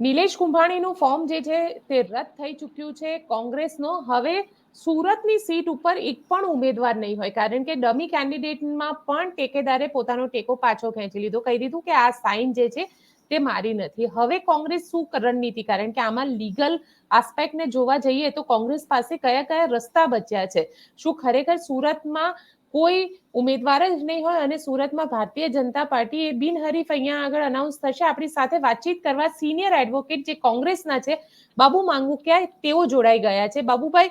Nilesh કુંભાણીનું form જે છે તે રદ થઈ ચૂક્યું છે. કોંગ્રેસનો હવે સુરતની સીટ ઉપર એક પણ ઉમેદવાર નહીં હોય. કારણ કે ડમી કેન્ડિડેટમાં પણ ટેકેદારે પોતાનો ટેકો પાછો ખેંચી લીધો. કહી દીધું કે આ સાઇન જે છે તે મારી નથી. હવે કોંગ્રેસ શું રણનીતિ? કારણ કે આમાં લીગલ આસ્પેક્ટને જોવા જઈએ તો કોંગ્રેસ પાસે કયા કયા રસ્તા બચ્યા છે? શું ખરેખર સુરતમાં કોઈ ઉમેદવાર જ નહીં હોય અને સુરતમાં ભારતીય જનતા પાર્ટી એ બિનહરીફ અહીંયા આગળ અનાઉન્સ થશે. આપણી સાથે વાતચીત કરવા સિનિયર એડવોકેટ જે કોંગ્રેસના છે, બાબુ માંગુકિયા, તેઓ જોડાઈ ગયા છે. બાબુભાઈ,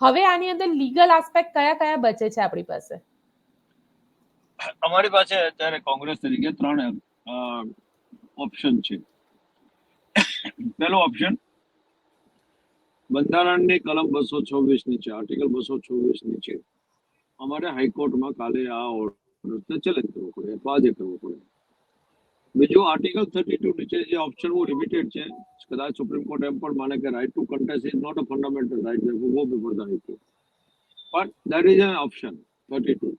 હવે આની અંદર લીગલ આસ્પેક્ટ કયા કયા બચે છે આપણી પાસે? અમારી પાસે અત્યારે કોંગ્રેસ તરીકે ત્રણ ઓપ્શન છે. પહેલો ઓપ્શન બંધારણની કલમ બસો છવ્વીસ નીચે આર્ટિકલ બસો છવ્વીસ નીચે અમારે હાઈકોર્ટમાં કાલે આ ઓર્ડર ચેલેન્જ કરવો પડે અથવા આજે કરવો પડે. બીજું આર્ટિકલ થર્ટી ટુ નીચે જે ઓપ્શન બહુ લિમિટેડ છે, કદાચ સુપ્રીમ કોર્ટ એમ પણ માને કે right to contest is not a fundamental right go before the high court but that is an option thirty two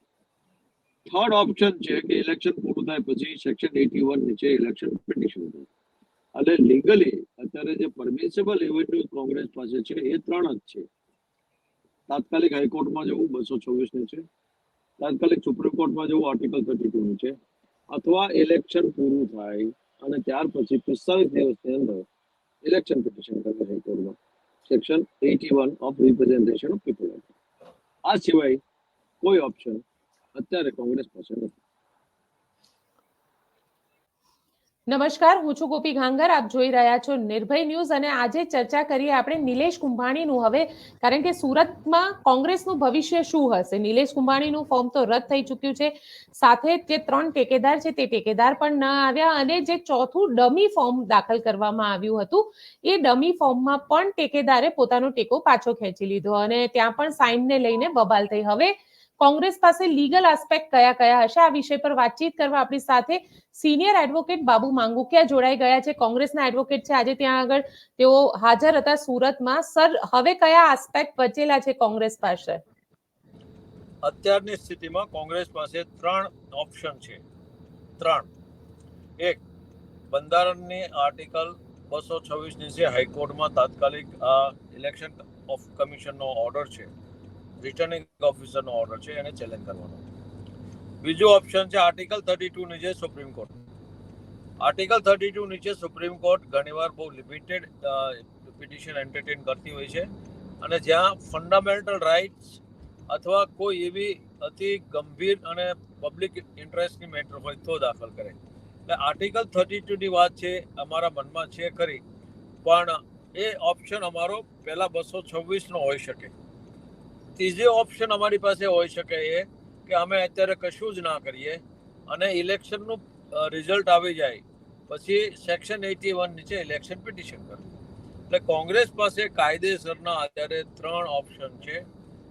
third option છે કે ઇલેક્શન પૂરું થાય પછી સેક્શન એટી વન નીચે ઇલેક્શન પિટિશન થાય અને લીગલી અત્યારે જે પરમિશેબલ એવેન્યુ કોંગ્રેસ પાસે છે, એ ત્રણ જ છે. તાત્કાલિક હાઈકોર્ટમાં જવું બસો છવ્વીસની છે. તાત્કાલિક સુપ્રીમ કોર્ટમાં જવું આર્ટિકલ થર્ટી ટુની છે. અથવા ઇલેક્શન પૂરું થાય અને ત્યાર પછી પિસ્તાલીસ દિવસની અંદર ઇલેક્શન પિટિશન કરવી હાઈકોર્ટમાં. Section eighty one of representation of people આ સિવાય કોઈ ઓપ્શન અત્યારે કોંગ્રેસ પાસે નથી. નમસ્કાર, હું છું ગોપી ઘાંગર. આપ જોઈ રહ્યા છો નિર્ભય ન્યૂઝ અને આજે ચર્ચા કરીએ આપણે નિલેશ કુંભાણીનું. હવે, કારણ કે સુરતમાં કોંગ્રેસનું ભવિષ્ય શું હશે? નિલેશ કુંભાણીનું ફોર્મ તો રદ થઈ ચૂક્યું છે. સાથે જે ત્રણ ટેકેદાર છે, તે ટેકેદાર પણ ન આવ્યા અને જે ચોથું ડમી ફોર્મ દાખલ કરવામાં આવ્યું હતું, એ ડમી ફોર્મમાં પણ ટેકેદારે પોતાનો ટેકો પાછો ખેંચી લીધો અને ત્યાં પણ સાઇનને લઈને બબાલ થઈ. હવે કોંગ્રેસ પાસે લીગલ આસ્પેક્ટ કયા કયા હશે? આ વિષય પર વાતચીત કરવા આપણી સાથે સિનિયર એડવોકેટ બાબુ માંગુકિયા જોડાઈ ગયા છે. કોંગ્રેસના એડવોકેટ છે. આજે ત્યાં આગળ તેઓ હાજર હતા સુરતમાં. સર, હવે કયા આસ્પેક્ટ બચેલા છે કોંગ્રેસ પાસે? અત્યારની સ્થિતિમાં કોંગ્રેસ પાસે ત્રણ ઓપ્શન છે. ત્રણ. એક, બંધારણની આર્ટિકલ બસો છવ્વીસ નીચે હાઈકોર્ટમાં તાત્કાલિક આ ઇલેક્શન ઓફ કમિશનનો ઓર્ડર છે. રિટર્નિંગ ઓફિસરનો ઓર્ડર છે, એને ચેલેન્જ કરવાનો બીજો ઓપ્શન છે આર્ટિકલ થર્ટી ટુ નીચે supreme court article thirty two નીચે સુપ્રીમ કોર્ટ ઘણીવાર બહુ લિમિટેડ પિટિશન એન્ટરટેન કરતી હોય છે અને જ્યાં ફંડામેન્ટલ રાઇટ્સ અથવા કોઈ એવી અતિ ગંભીર અને પબ્લિક ઇન્ટરેસ્ટની મેટર હોય તો દાખલ કરે. એટલે આર્ટિકલ થર્ટી ટુની વાત છે, અમારા મનમાં છે ખરી. પણ એ ઓપ્શન અમારો પહેલાં બસો છવ્વીસનો હોઈ શકે. ત્રીજો ઓપ્શન અમારી પાસે હોઈ શકે એ કે અમે અત્યારે કશું જ ના કરીએ અને ઇલેક્શનનું રિઝલ્ટ આવી જાય, પછી સેક્શન એટી વન નીચે ઇલેક્શન પિટિશન કરવું એટલે કોંગ્રેસ પાસે કાયદેસરના અત્યારે ત્રણ ઓપ્શન છે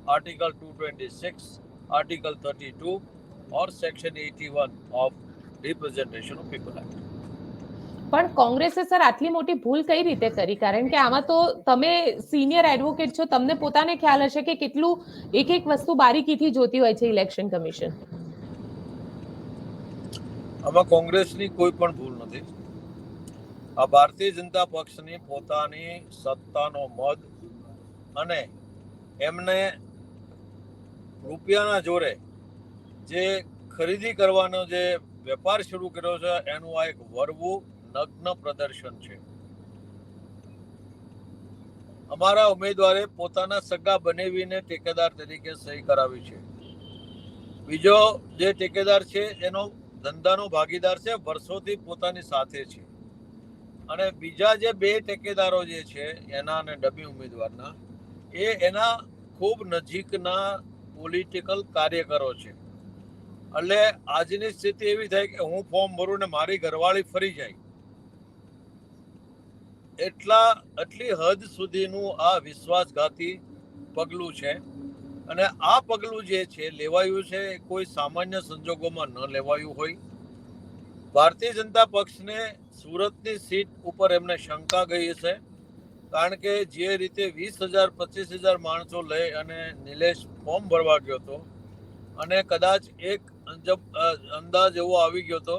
article two twenty six article thirty two or section eighty one of representation of people act પણ કોંગ્રેસે સર આટલી મોટી ભૂલ કઈ રીતે કરી? કારણ કે આમાં તો તમે સિનિયર એડવોકેટ છો, તમને પોતાને ખ્યાલ હશે કે કેટલું એક એક વસ્તુ બારીકીથી જોતી હોય છે ઇલેક્શન કમિશન આમાં કોંગ્રેસની કોઈ પણ ભૂલ નથી. આ ભારતીય જનતા પક્ષની પોતાની સત્તાનો મદ અને એમને રૂપિયાના જોરે જે ખરીદી કરવાનો જે વેપાર શરૂ કર્યો છે, એનું આ એક વરવું નગ્ન પ્રદર્શન છે. અમારા ઉમેદવારે પોતાના સગા બનાવીને ટેકેદાર તરીકે સહી કરાવી છે. બીજો જે ટેકેદાર છે, એનો ધંધાનો ભાગીદાર છે, વર્ષોથી પોતાની સાથે છે. અને બીજા જે બે ટેકેદારો જે છે, એના અને ડબી ઉમેદવારના, એ એના ખૂબ નજીકના પોલિટિકલ કાર્યકરો છે. એટલે આજની સ્થિતિ એવી થાય કે હું ફોર્મ ભરું ને મારી ઘરવાળી ફરી જાય. એટલા એટલી હદ સુધીનું આ વિશ્વાસઘાતી પગલું છે. અને આ પગલું જે છે, લેવાયું છે કોઈ સામાન્ય સંજોગોમાં ન લેવાયું હોય. ભારતીય જનતા પક્ષને સુરતની સીટ ઉપર એમને શંકા ગઈ છે કારણ કે જે રીતે વીસ હજાર, પચીસ હજાર માણસો લઈ અને નિલેશ ફોર્મ ભરવા ગયો હતો, અને કદાચ એક અંદાજ એવો આવી ગયો હતો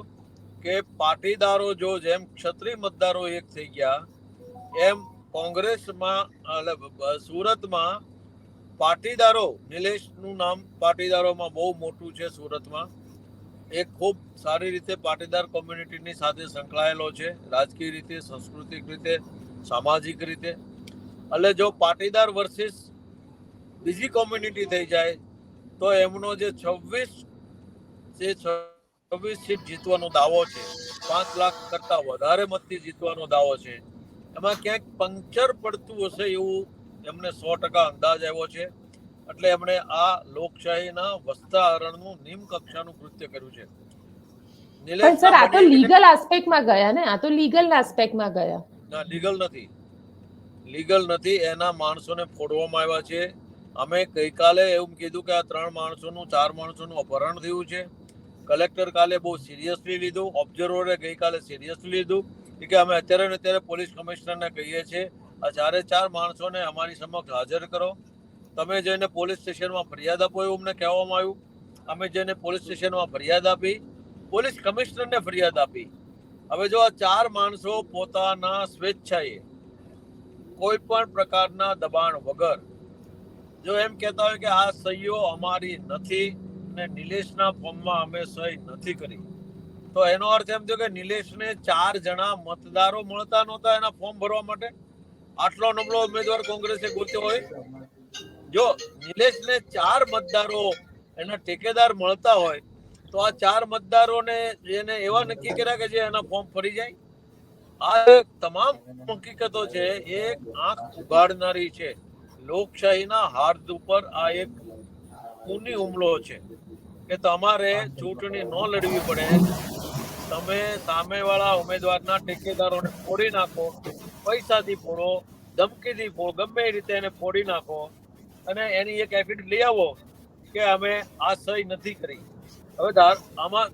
કે પાટીદારો જો જેમ ક્ષત્રિય મતદારો એક થઈ ગયા એમ કોંગ્રેસમાં સુરતમાં પાટીદારો, નિલેશનું નામ પાટીદારોમાં બહુ મોટું છે સુરતમાં. એ ખૂબ સારી રીતે પાટીદાર કોમ્યુનિટીની સાથે સંકળાયેલો છે, રાજકીય રીતે, સાંસ્કૃતિક રીતે, સામાજિક રીતે. એટલે જો પાટીદાર વર્સિસ બીજી કોમ્યુનિટી થઈ જાય, તો એમનો જે છવ્વીસ જે છવ્વીસ સીટ જીતવાનો દાવો છે, પાંચ લાખ કરતાં વધારે મતથી જીતવાનો દાવો છે એમાં ક્યાંક પંક્ચર પડતું હશે એવું એમને સો ટકા અંદાજ આવ્યો છે. એટલે એમણે આ લોકશાહીના વસ્તા હરણનું નિમ કક્ષાનું કૃત્ય કર્યું છે. પણ સર આ તો લીગલ આસ્પેક્ટમાં ગયા ને? આ તો લીગલ આસ્પેક્ટમાં ગયા. ના લીગલ નથી. લીગલ નથી એના માણસોને ફોડવામાં આવ્યા છે. અમે ગઈકાલે એવું કીધું કે આ ત્રણ માણસોનું ચાર માણસોનું અપહરણ થયું છે. કલેક્ટર કાલે બહુ સિરિયસલી લીધું ઓબ્ઝર્વરે ગઈકાલે સિરિયસલી લીધું. કે અમે અત્યારે ને અત્યારે પોલીસ કમિશનરને કહીએ છીએ, આ ચારે ચાર માણસોને અમારી સમક્ષ હાજર કરો, તમે જઈને પોલીસ સ્ટેશનમાં ફરિયાદ આપો એવું અમને કહેવામાં આવ્યું. અમે જઈને પોલીસ સ્ટેશનમાં ફરિયાદ આપી, પોલીસ કમિશનરને ફરિયાદ આપી. હવે જો આ ચાર માણસો પોતાના સ્વેચ્છાએ કોઈ પણ પ્રકારના દબાણ વગર જો એમ કહેતા હોય કે આ સહીઓ અમારી નથી ને નિલેશના ફોર્મમાં અમે સહી નથી કરી. તો એનો અર્થ એમ થયો કે નિલેશને ચાર જણા મતદારો મળતા નહોતા એના ફોર્મ ભરવા માટે. આટલો નબળો ઉમેદવાર કોંગ્રેસે ગોત્યો હોય. જો નિલેશને ચાર મતદારો એના ટેકેદાર મળતા હોય, તો આ ચાર મતદારોને એને એવા નક્કી કર્યા કે જે એના ફોર્મ ફરી જાય. આ તમામ હકીકતો છે, એક આંખ ઉગાડનારી છે. લોકશાહીના હાર્દ ઉપર આ એક કુની હુમલો છે કે તમારે ચૂંટણી ન લડવી પડે તમે સામેવાળા ઉમેદવારના ટેકેદારોને ફોડી નાખો, પૈસાથી ફોડો, ધમકીથી ફોડો, ગમે એ રીતે એને ફોડી નાખો. અને એની એક એફિડેવિટ લઈ આવો કે અમે આ સહી નથી કરી. હવે આમાં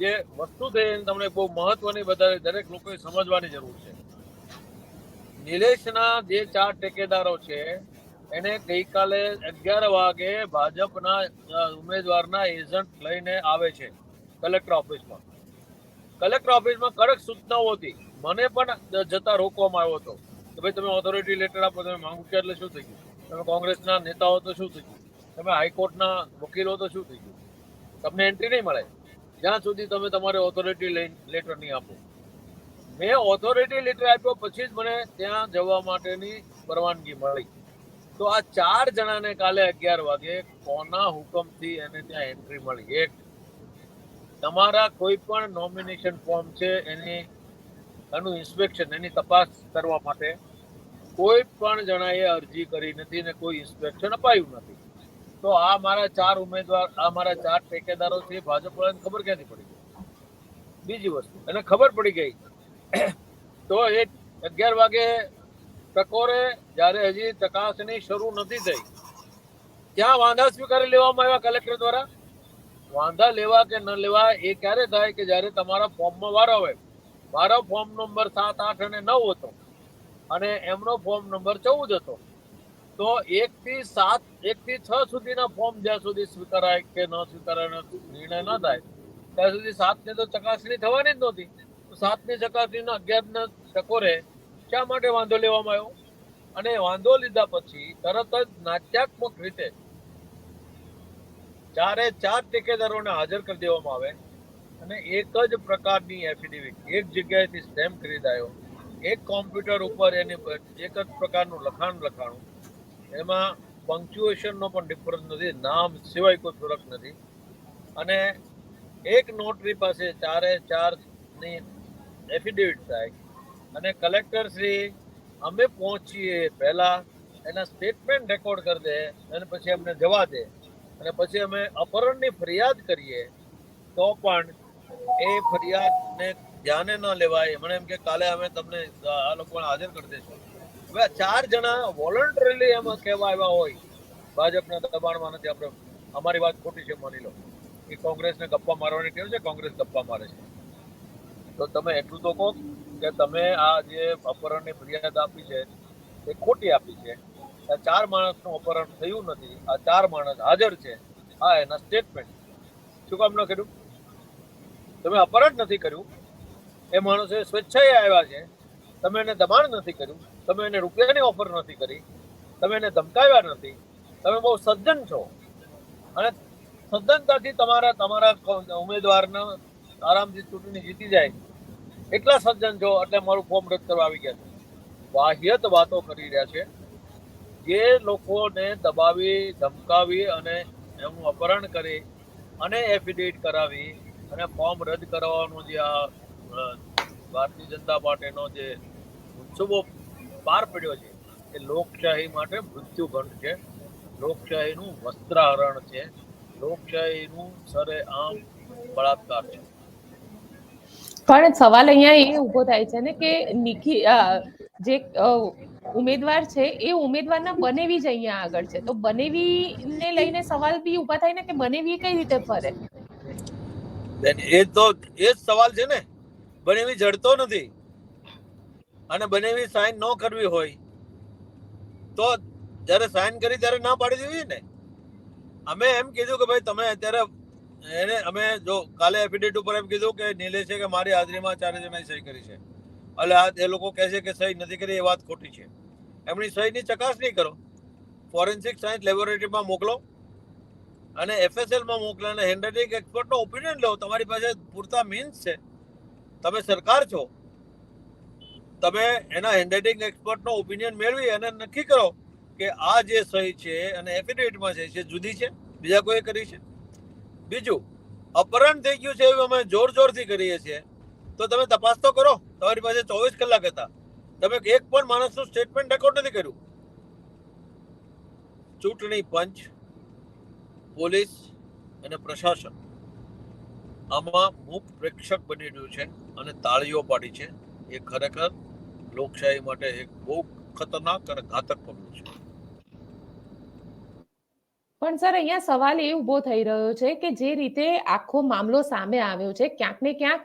જે વસ્તુ છે એને તમને બહુ મહત્વની બધા દરેક લોકોએ સમજવાની જરૂર છે. નિલેશના જે ચાર ટેકેદારો છે, એને ગઈકાલે અગિયાર વાગે ભાજપના ઉમેદવારના એજન્ટ લઈને આવે છે, કલેક્ટર ઓફિસમાં. કલેક્ટર ઓફિસમાં કડક સૂચનાઓ હતી. મને પણ જતા રોકવામાં આવ્યો હતો. કે ભાઈ, તમે ઓથોરિટી લેટર આપો, તમે માંગ કે એટલે શું થઈ ગયું? તમે કોંગ્રેસના નેતાઓ તો શું થઈ ગયું? તમે હાઈકોર્ટના વકીલો તો શું થઈ ગયું? તમને એન્ટ્રી નહીં મળે? જ્યાં સુધી તમે તમારે ઓથોરિટી લેટર નહીં આપો. મેં ઓથોરિટી લેટર આપ્યો પછી જ મને ત્યાં જવા માટેની પરવાનગી મળી. તો આ ચાર જણાને કાલે અગિયાર વાગે કોના હુકમથી એને ત્યાં એન્ટ્રી મળી? એક તમારા કોઈ પણ નોમિનેશન ફોર્મ છે, એની એનું ઇન્સ્પેક્શન એની તપાસ કરવા માટે કોઈ પણ જણાએ અરજી કરી નથી ને કોઈ ઇન્સ્પેક્શન અપાયું નથી. તો આ મારા ચાર ઉમેદવાર, આ મારા ચાર ઠેકેદારો છે, ભાજપ વાળાને ખબર ક્યાંથી પડી ગઈ? બીજી વસ્તુ, એને ખબર પડી ગઈ. તો એ અગિયાર વાગે ટકોરે, જ્યારે હજી ચકાસણી શરૂ નથી થઈ ત્યાં વાંધા સ્વીકારી લેવામાં આવ્યા કલેક્ટર દ્વારા? વાંધા લેવા કે ન લેવા એ ક્યારે થાય કે જ્યારે તમારા ફોર્મમાં વારો હોય મારો ફોર્મ નંબર સાત, આઠ અને નવ હતો અને એમનો ફોર્મ નંબર ચૌદ હતો. તો એક થી સાત, એક થી છ સુધીના ફોર્મ જ્યાં સુધી સ્વીકારાય કે ન સ્વીકારાય નિર્ણય ન થાય, ત્યાં સુધી સાત ને તો ચકાસણી થવાની જ નહોતી. તો સાતની ચકાસણીના અગિયાર ના ટકોરે શા માટે વાંધો લેવામાં આવ્યો? અને વાંધો લીધા પછી તરત જ નાટ્યાત્મક રીતે ચારે ચાર ટેકેદારોને હાજર કરી દેવામાં આવે અને એક જ પ્રકારની એફિડેવિટ એક જગ્યાએથી સ્ટેમ્પ ખરીદાયો, એક કોમ્પ્યુટર ઉપર એની એક જ પ્રકારનું લખાણ લખાણું, એમાં પંક્ચ્યુએશનનો પણ ડિફરન્સ નથી, નામ સિવાય કોઈ ફરક નથી. અને એક નોટરી પાસે ચારે ચારની એફિડેવિટ થાય અને કલેક્ટર શ્રી, અમે પહોંચીએ પહેલાં, એના સ્ટેટમેન્ટ રેકોર્ડ કરી દે, અને પછી અમને જવા દે. અને પછી અમે અપહરણની ફરિયાદ કરીએ, તો પણ એ ફરિયાદને ધ્યાને ન લેવાય. મને એમ કે, કાલે અમે તમને આ લોકોને હાજર કરી દઈશું. હવે ચાર જણા વોલન્ટરીલી એમાં કહેવા આવ્યા હોય, ભાજપના દબાણમાં નથી આપણે. અમારી વાત ખોટી છે, માની લો. કે કોંગ્રેસને ગપ્પા મારવાની ટેવ છે, કોંગ્રેસ ગપ્પા મારે છે. તો તમે એટલું તો કહો કે તમે આ જે અપહરણની ફરિયાદ આપી છે, એ ખોટી આપી છે. આ ચાર માણસનું અપહરણ થયું નથી. આ ચાર માણસ હાજર છે. આ એના સ્ટેટમેન્ટ શું કામ ન કર્યું? તમે અપહરણ નથી કર્યું. એ માણસો સ્વેચ્છાએ આવ્યા છે. તમે એને દબાણ નથી કર્યું. તમે એને રૂપિયાની ઓફર નથી કરી. તમે એને ધમકાવ્યા નથી. તમે બહુ સજ્જન છો. અને સજ્જનતાથી તમારા તમારા ઉમેદવારને આરામથી ચૂંટણી જીતી જાય. એટલા સજ્જન છો એટલે મારું ફોર્મ રદ કરવા આવી ગયા છે. વાહિયત વાતો કરી રહ્યા છે. જે લોકોને દબાવી, ધમકાવી અને એનું અપહરણ કરી અને એફિડેવિટ કરાવી અને ફોર્મ રદ કરાવવાનો જે આ ભારતીય જનતા પાર્ટીનો જે ઉત્સવો પાર પડ્યો છે, એ લોકશાહી માટે મૃત્યુગંઠ છે. લોકશાહીનું વસ્ત્રાહરણ છે. લોકશાહીનું સરેઆમ બળાત્કાર છે. પણ સવાલ અહીંયા એ ઊભો થાય છે ને કે નિખી જે ઉમેદવાર છે, એ ઉમેદવારના બનેવી જ અહીંયા આગળ છે. તો બનેવીને લઈને સવાલ બી ઊભા થાય ને, કે બનેવી કઈ રીતે ફરે? એ તો, એ જ સવાલ છે ને. બનેવી જડતો નથી. અને બનેવી સાઇન ન કરવી હોય, તો જ્યારે સાઇન કરી ત્યારે ના પાડી દેવી ને. અમે એમ કીધું કે ભાઈ, તમે અત્યારે એને, અમે જો કાલે એફિડેવિટ ઉપર એમ કીધું કે નિલેશે કે મારી હાજરીમાં ચારે જણાએ સહી કરી છે. એટલે આ એ લોકો કહે છે કે સહી નથી કરી, એ વાત ખોટી છે. એમની સહીની ચકાસણી કરો. ફોરેન્સિક સાયન્સ લેબોરેટરીમાં મોકલો અને એફએસએલમાં મોકલો અને હેન્ડરાઇટિંગ એક્સપર્ટનો ઓપિનિયન લો. તમારી પાસે પૂરતા મીન્સ છે. તમે સરકાર છો. તમે એના હેન્ડરાઇટિંગ એક્સપર્ટનો ઓપિનિયન મેળવી અને નક્કી કરો કે આ જે સહી છે અને એફિડેવિટમાં છે છે, જુદી છે. બીજા કોઈ કરી છે. બીજું, અપહરણ થઈ ગયું છે એવું અમે જોર જોરથી કરીએ છીએ. તો તમે તપાસ તો કરો. તમારી પાસે ચોવીસ કલાક હતા. તમે એક પણ માણસનું સ્ટેટમેન્ટ રેકોર્ડ નથી કર્યું. ચૂંટણી પંચ, પોલીસ અને પ્રશાસન આમાં મૂક પ્રેક્ષક બની રહ્યું છે અને તાળીઓ પાડી છે. એ ખરેખર લોકશાહી માટે એક બહુ ખતરનાક અને ઘાતક પગલું છે. પણ સર, અહીંયા સવાલ એ ઊભો થઈ રહ્યો છે કે જે રીતે આખો મામલો સામે આવ્યો છે, ક્યાંક ને ક્યાંક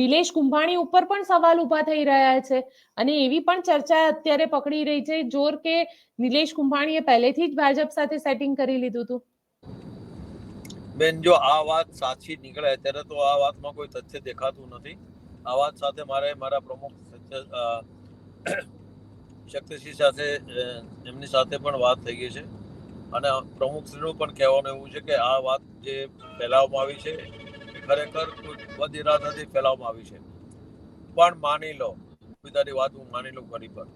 નિલેશ કુંભાણી ઉપર પણ સવાલ ઊભા થઈ રહ્યા છે. અને એવી પણ ચર્ચા અત્યારે પકડી રહી છે, જોર કે નિલેશ કુંભાણીએ પહેલેથી જ ભાજપ સાથે સેટિંગ કરી લીધું હતું. બેન, જો આ વાત સાચી નીકળે ત્યારે તો આ વાતમાં કોઈ તથ્ય દેખાતું નથી. આ વાત સાથે મારે મારા પ્રમુખ શક્તિસિંહ સાથે એમની સાથે પણ વાત થઈ ગઈ છે. અને પ્રમુખશ્રીનું પણ કહેવાનું એવું છે કે આ વાત જે ફેલાવવામાં આવી છે, ખરેખર બદ ઇરાદાથી ફેલાવવામાં આવી છે. પણ માની લો, પિતાની વાત હું માની લઉં ઘણી પર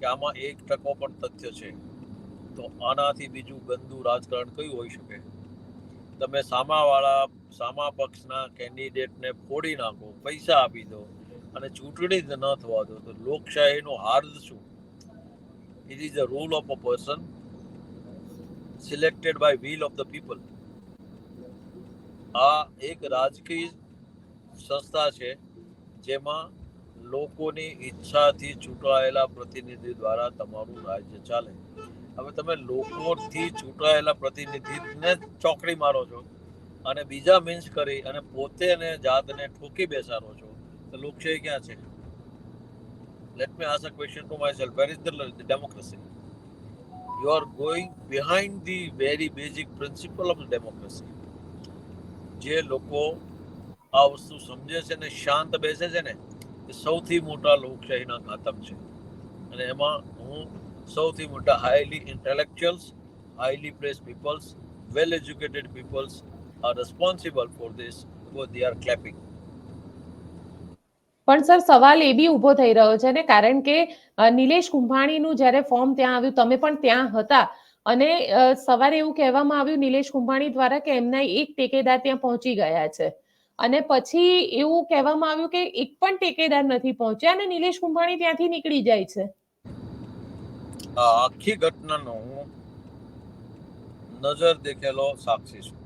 કે આમાં એક ટકો પણ તથ્ય છે. તો આનાથી બીજું ગંદુ રાજકારણ કયું હોઈ શકે? તમે સામાવાળા, સામા પક્ષના કેન્ડિડેટને ફોડી નાખો, પૈસા આપી દો અને ચૂંટણી જ ન થવા દો, તો લોકશાહીનો હાર્દ શું? It is a rule of a person selected by will of the people આ એક રાજકીય સંસ્થા છે, જેમાં લોકોની ઈચ્છાથી ચૂંટાયેલા પ્રતિનિધિ દ્વારા તમારું રાજ્ય ચાલે. હવે તમે લોકોથી ચૂંટાયેલા પ્રતિનિધિને ચોકડી મારો છો અને બીજા મીન્સ કરી અને પોતે અને જાતને ઠોકી બેસાડો છો, તો લોકશાહી ક્યાં છે? Let me ask a question to my self where is the democracy you are going behind the very basic principle of democracy. જે લોકો આ વસ્તુ સમજે છે ને, શાંત બેસે છે ને, એ સૌથી મોટા લોકશાહીના ઘાતક છે. અને એમાં હું સૌથી મોટા highly intellectuals highly place peoples well educated peoples are responsible for this because they are clapping પણ સર, સવાલ એ બી ઊભો થઈ રહ્યો છે ને, કારણ કે નિલેશ કુંભાણીનું જ્યારે ફોર્મ ત્યાં આવ્યું, તમે પણ ત્યાં હતા. અને સવારે એવું કહેવામાં આવ્યું, નિલેશ કુંભાણી દ્વારા કે એમના એક ટેકેદાર ત્યાં પહોંચી ગયા છે. અને પછી એવું કહેવામાં આવ્યું કે એક પણ ટેકેદાર નથી પહોંચ્યા અને નિલેશ કુંભાણી ત્યાંથી નીકળી જાય છે. આખી ઘટનાનો નજર દેખેલો સાક્ષી છું.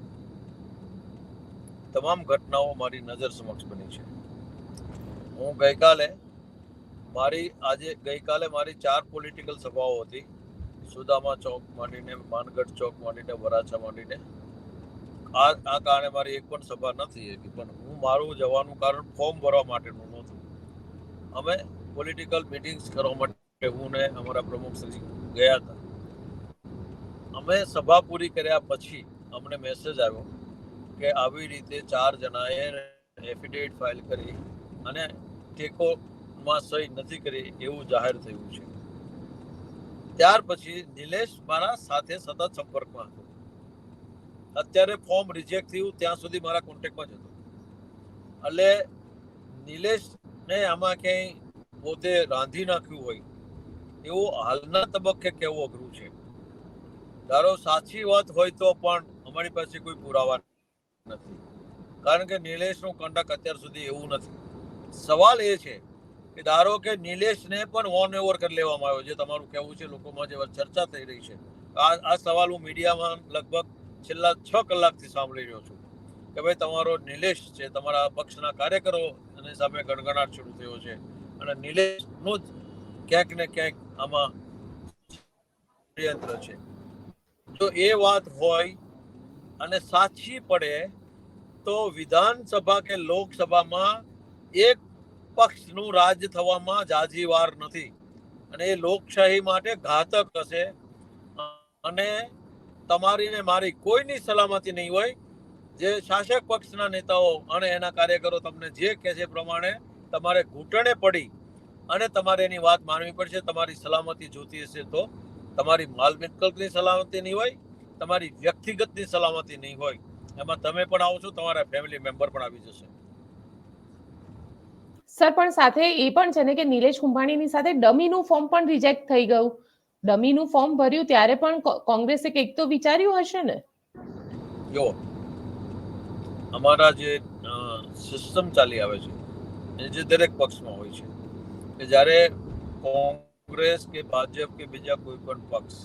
તમામ ઘટનાઓ મારી નજર સમક્ષ બની છે. હું ગઈકાલે મારી, આજે ગઈકાલે મારી ચાર પોલિટિકલ સભાઓ હતી. સુદામા ચોક માંડીને, માનગઢ ચોક માંડીને, વરાછા માંડીને. આ આ કારણે મારી એક પણ સભા નથી હતી પણ હું મારું જવાનું કારણ ફોર્મ ભરવા માટેનું નહોતું. અમે પોલિટિકલ મિટિંગ્સ કરવા માટે હું ને અમારા પ્રમુખ શ્રી ગયા હતા. અમે સભા પૂરી કર્યા પછી અમને મેસેજ આવ્યો કે આવી રીતે ચાર જણાએ એફિડેવિટ ફાઇલ કરી અને ટેકો એમાં સહી નથી કરી એવું જાહેર થયું છે. ત્યાર પછી નિલેશ મારા સાથે સતત સંપર્કમાં હતો. અત્યારે ફોર્મ રિજેક્ટ થયું, ત્યાં સુધી મારા કોન્ટેક્ટમાં જ હતો. એટલે નિલેશને આમાં ક્યાંય પોતે રાંધી નાખ્યું હોય, એવું હાલના તબક્કે કહેવું અઘરું છે. ધારો સાચી વાત હોય તો પણ અમારી પાસે કોઈ પુરાવા નથી. કારણ કે નિલેશનું કંડક અત્યાર સુધી એવું નથી. સવાલ એ છે કે ધારો કે નિલેશને પણ વોન ઓવર કરી લેવામાં આવ્યો, જે તમારું કહેવું છે, લોકોમાં જે ચર્ચા થઈ રહી છે. આ આ સવાલ હું મીડિયામાં લગભગ છેલ્લા છ કલાકથી સાંભળી રહ્યો છું કે ભાઈ તમારો નિલેશ છે, તમારા પક્ષના કાર્યકરો અને સામે ગણગણાટ શરૂ થયો છે. અને નિલેશનું જ ક્યાંક ને ક્યાંક આમાં ષડયંત્ર છે. જો એ વાત હોય અને સાચી પડે તો વિધાનસભા કે લોકસભામાં એક પક્ષનું રાજ થવામાં જાજી વાર નથી. અને એ લોકશાહી માટે ઘાતક હશે. અને તમારી ને મારી કોઈની સલામતી નહીં હોય. જે શાસક પક્ષના નેતાઓ અને એના કાર્યકરો તમને જે કહે છે પ્રમાણે તમારે ઘૂંટણે પડી અને તમારે એની વાત માનવી પડશે. તમારી સલામતી જોતી હશે તો તમારી માલ મિલકતની સલામતી નહીં હોય, તમારી વ્યક્તિગતની સલામતી નહીં હોય. એમાં તમે પણ આવશો તમારા ફેમિલી મેમ્બર પણ આવી જશે. સર, પણ સાથે એ પણ છે ને કે નિલેશ કુંભાણીની સાથે ડમીનું ફોર્મ પણ રિજેક્ટ થઈ ગયું. ડમીનું ફોર્મ ભર્યું ત્યારે પણ કોંગ્રેસે કંઈક તો વિચાર્યું હશે ને? જો, અમારા જે સિસ્ટમ ચાલી આવે છે, એ જે દરેક પક્ષમાં હોય છે, કે જ્યારે કોંગ્રેસ કે ભાજપ કે બીજા કોઈ પણ પક્ષ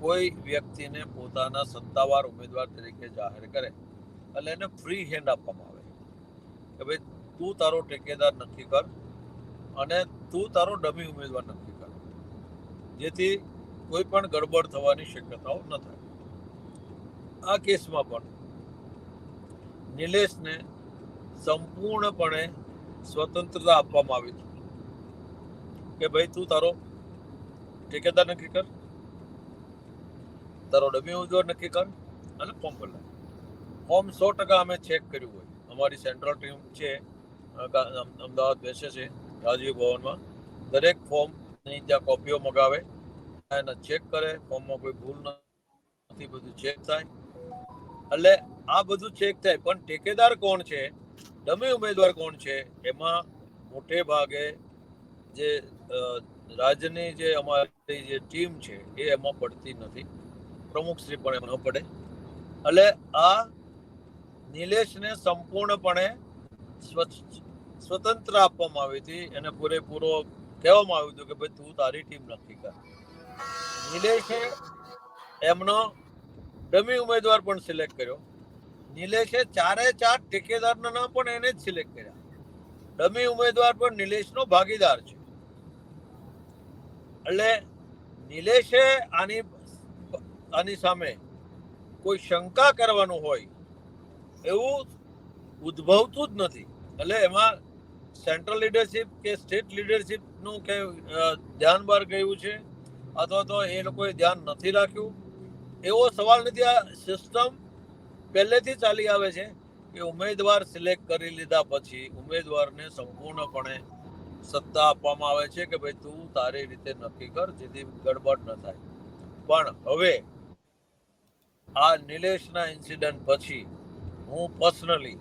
કોઈ વ્યક્તિને પોતાના સત્તાવાર ઉમેદવાર તરીકે જાહેર કરે, એટલે એને ફ્રી હેન્ડ આપવામાં આવે. કે ભાઈ તું તારો ટેકેદાર નક્કી કર અને તું તારો ડમી ઉમેદવાર નક્કી કર. જેથી કોઈ પણ ગડબડ થવાની શક્યતાઓ ન થાય. આ કેસમાં પણ નિલેશને સંપૂર્ણપણે સ્વતંત્રતા આપવામાં આવી હતી કે ભાઈ તું તારો ઠેકેદાર નક્કી કર, તારો ડમી ઉમેદવાર નક્કી કર અને ફોર્મ ભરલા ફોર્મ સો ટકા અમે ચેક કર્યું હોય. અમારી સેન્ટ્રલ ટીમ છે અમદાવાદ બેસે છે રાજીવ ભવનમાં. દરેક ફોર્મની ત્યાં કોપીઓ મગાવે. એને ચેક કરે ફોર્મમાં કોઈ ભૂલ નથી, બધું ચેક થાય. એટલે આ બધું ચેક થાય. પણ ઠેકેદાર કોણ છે? ડમી ઉમેદવાર કોણ છે? એમાં મોટે ભાગે જે રાજ્યની જે અમારી જે ટીમ છે એ એમાં પડતી નથી. પ્રમુખશ્રી પણ એમાં ન પડે. એટલે આ નિલેશને સંપૂર્ણપણે સ્વ- સ્વતંત્ર આપવામાં આવી હતી. એને પૂરેપૂરો કહેવામાં આવ્યું હતું કે, ભાઈ, તું તારી ટીમ નક્કી કર. નિલેશે એમનો ડમી ઉમેદવાર પણ સિલેક્ટ કર્યો. નિલેશે ચારે ચાર ઠેકેદારના નામ પણ એને જ સિલેક્ટ કર્યા. ડમી ઉમેદવાર પણ નિલેશનો ભાગીદાર છે. એટલે નિલેશે આની આની સામે કોઈ શંકા કરવાનું હોય એવું ઉદ્ભવતું જ નથી. એટલે એમાં સેન્ટ્રલ લીડરશિપ કે સ્ટેટ લીડરશિપનું કે ધ્યાન બહાર ગયું છે? અથવા તો એ લોકોએ ધ્યાન નથી રાખ્યું? એવો સવાલ નથી, આ સિસ્ટમ પહેલેથી ચાલી આવે છે કે ઉમેદવાર સિલેક્ટ કરી લીધા પછી ઉમેદવારને સંપૂર્ણપણે સત્તા આપવામાં આવે છે કે ભાઈ તું તારી રીતે નક્કી કર, જેથી ગડબડ ન થાય. પણ હવે આ નિલેશના ઇન્સિડન્ટ પછી હું પર્સનલી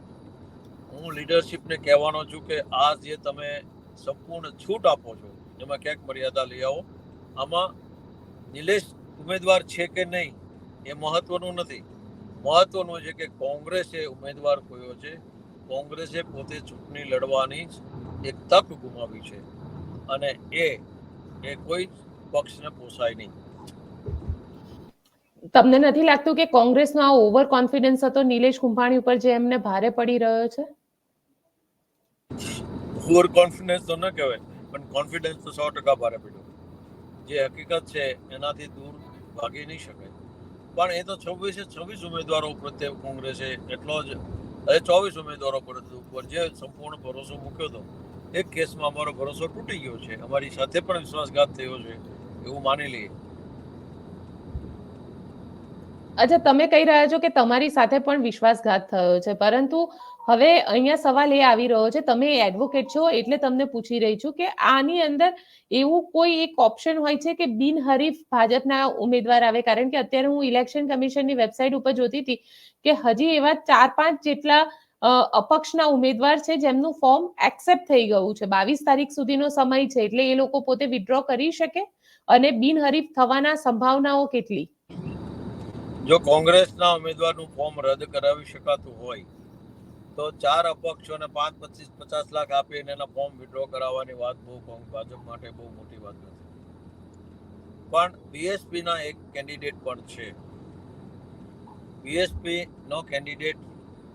હું લીડરશિપને કહેવાનો છું કે આ જે તમે સંપૂર્ણ છૂટ આપો છો, એમાં ક્યાંક મર્યાદા લઈ આવો. આમાં નિલેશ ઉમેદવાર છે કે નહીં, એ મહત્વનું નથી. મહત્વનું છે કે કોંગ્રેસે ઉમેદવાર ખોયો છે. કોંગ્રેસે પોતે ચૂંટણી લડવાની જ એક તક ગુમાવી છે. અને એ એ કોઈ પક્ષને પોસાય નહીં. તમને નથી લાગતું કે કોંગ્રેસનો આ ઓવર કોન્ફિડન્સ હતો? નિલેશ કુંભાણી ઉપર જે એમને ભારે પડી રહ્યો છે? ઓવર કોન્ફિડન્સ તો ન કહેવાય, પણ કોન્ફિડન્સ તો સો ટકા ભારે પડ્યો જે હકીકત છે, એનાથી દૂર ભાગી નહીં શકાય. પણ એ તો છવ્વીસે, છવ્વીસ ઉમેદવારો પ્રત્યે કોંગ્રેસે એટલો જ હવે ચોવીસ ઉમેદવારો પર ઉપર જે સંપૂર્ણ ભરોસો મૂક્યો હતો, એક કેસમાં અમારો ભરોસો તૂટી ગયો છે. અમારી સાથે પણ વિશ્વાસઘાત થયો છે, એવું માની લઈએ. અચ્છા, તમે કહી રહ્યા છો કે તમારી સાથે પણ વિશ્વાસઘાત થયો છે, પરંતુ હવે અહીંયા સવાલ એ આવી રહ્યો છે, તમે એડવોકેટ છો એટલે તમને પૂછી રહી છું કે આની અંદર એવું કોઈ એક ઓપ્શન હોય છે કે બિનહરીફ ભાજપના ઉમેદવાર આવે? કારણ કે અત્યારે હું ઇલેક્શન કમિશનની વેબસાઇટ ઉપર જોતી હતી કે હજી એવા ચાર પાંચ જેટલા અપક્ષના ઉમેદવાર છે જેમનું ફોર્મ એક્સેપ્ટ થઈ ગયું છે. બાવીસ તારીખ સુધીનો સમય છે એટલે એ લોકો પોતે વિથડ્રો કરી શકે અને બિનહરીફ થવાના સંભાવનાઓ કેટલી? જો કોંગ્રેસના ઉમેદવારનું ફોર્મ રદ કરાવી શકાતું હોય તો ચાર અપક્ષોને પાંચ, પચીસ, પચાસ લાખ આપીને એના ફોર્મ વિડ્રો કરાવવાની વાત બહુ કોંગ- ભાજપ માટે બહુ મોટી વાત નથી. પણ બીએસપીના એક કેન્ડિડેટ પણ છે. બીએસપી નો કેન્ડિડેટ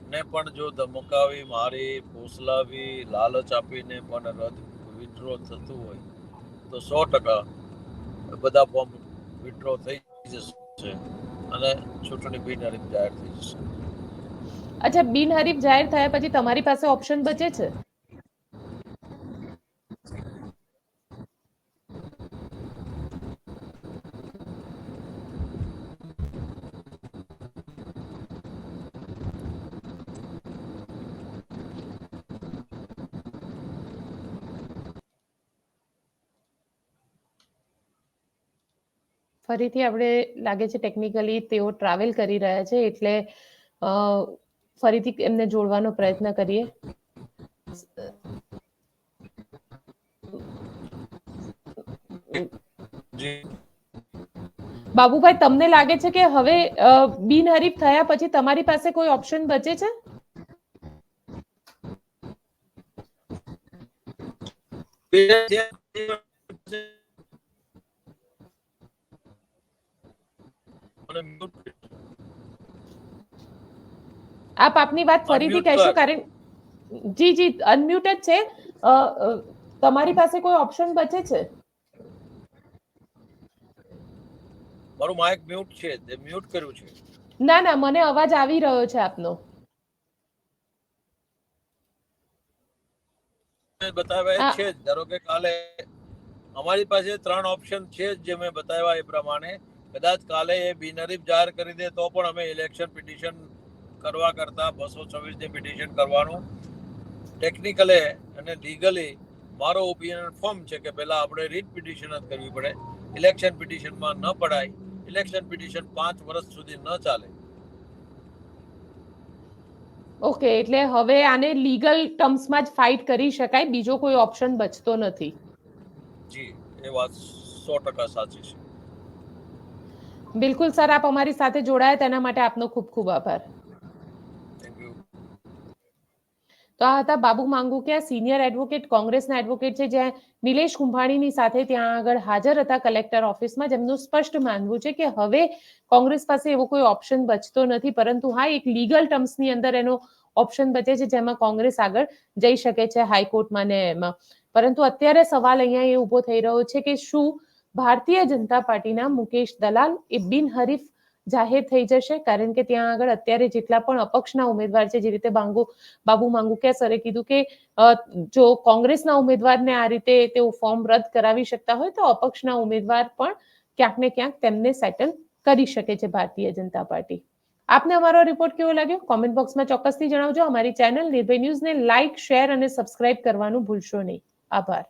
ને પણ જો ધમકાવી, મારી, ફોસલાવી, લાલચ આપીને પણ રદ વિડ્રો થતું હોય, તો સો ટકા બધા ફોર્મ વિડ્રો થઈ જશે અને ચૂંટણી બિનહરીફ જાહેર થઈ જશે. અચ્છા, બિનહરીફ જાહેર થયા પછી તમારી પાસે ઓપ્શન બચે છે? ફરીથી આપણે લાગે છે ટેકનિકલી તેઓ ટ્રાવેલ કરી રહ્યા છે એટલે ફરીથી એમને જોડવાનો પ્રયત્ન કરીએ? બાબુભાઈ, તમને લાગે છે કે હવે બિનહરીફ થયા પછી તમારી પાસે કોઈ ઓપ્શન બચે છે? mute આપ આપની વાત ફરીથી કહેશો કારણ જી જી અનમ્યુટેડ છે. તમારી પાસે કોઈ ઓપ્શન બચે છે? મારું માઇક મ્યુટ છે તે મ્યુટ કર્યું છે. ના ના મને અવાજ આવી રહ્યો છે આપનો. બતાવ્યા છે ધારો કે કાલે અમારી પાસે ત્રણ ઓપ્શન છે જ જે મેં બતાવ્યા એ પ્રમાણે. કદાચ કાલે એ બિનહરીફ જાહેર કરી દે તો પણ અમે ઇલેક્શન પિટિશન કરવા કરતાં બસો છવ્વીસની પિટિશન કરવાનું. ટેકનિકલે અને લીગલી મારો ઓપિનિયન ફોર્મ છે કે પહેલાં આપણે રીટ પિટિશન જ કરવી પડે. ઇલેક્શન પિટિશનમાં ન પડાય. ઇલેક્શન પિટિશન પાંચ વર્ષ સુધી ન ચાલે. ઓકે એટલે હવે આને લીગલ ટર્મ્સમાં જ ફાઇટ કરી શકાય. બીજો કોઈ ઓપ્શન બચતો નથી. જી એ વાત સો ટકા સાચી છે. બિલકુલ સર આપ અમારી સાથે જોડાયા. તેના માટે આપનો ખૂબ ખૂબ આભાર. તો હતા બાબુ માંગુકિયા સિનિયર એડવોકેટ કોંગ્રેસના એડવોકેટ છે, જ્યાં નિલેશ કુંભાણીની સાથે ત્યાં આગળ હાજર હતા કલેક્ટર ઓફિસમાં જેમનું સ્પષ્ટ માનવું છે કે હવે કોંગ્રેસ પાસે એવો કોઈ ઓપ્શન બચતો નથી, પરંતુ હા, એક લીગલ ટર્મ્સની અંદર એનો ઓપ્શન બચે છે, જેમાં કોંગ્રેસ આગળ જઈ શકે છે હાઈકોર્ટમાં ને એમાં. પરંતુ અત્યારે સવાલ અહીંયા એ ઊભો થઈ રહ્યો છે કે શું ભારતીય જનતા પાર્ટીના મુકેશ દલાલ એ બિનહરીફ જાહેર થઈ જશે, કારણ કે ત્યાં આગળ અત્યારે જેટલા પણ અપક્ષના ઉમેદવાર છે, જે રીતે બાંગુ, બાબુ માંગુકિયા સરે કીધું કે જો કોંગ્રેસના ઉમેદવારને આ રીતે તેઓ ફોર્મ રદ કરાવી શકતા હોય, તો અપક્ષના ઉમેદવાર પણ ક્યાંક ને ક્યાંક તેમને સેટલ કરી શકે છે ભારતીય જનતા પાર્ટી. આપને અમારો રિપોર્ટ કેવો લાગ્યો? કોમેન્ટ બોક્સમાં ચોક્કસથી જણાવજો. અમારી ચેનલ નિર્ભય ન્યૂઝને લાઇક શેર અને સબસ્ક્રાઇબ કરવાનું ભૂલશો નહીં. આભાર.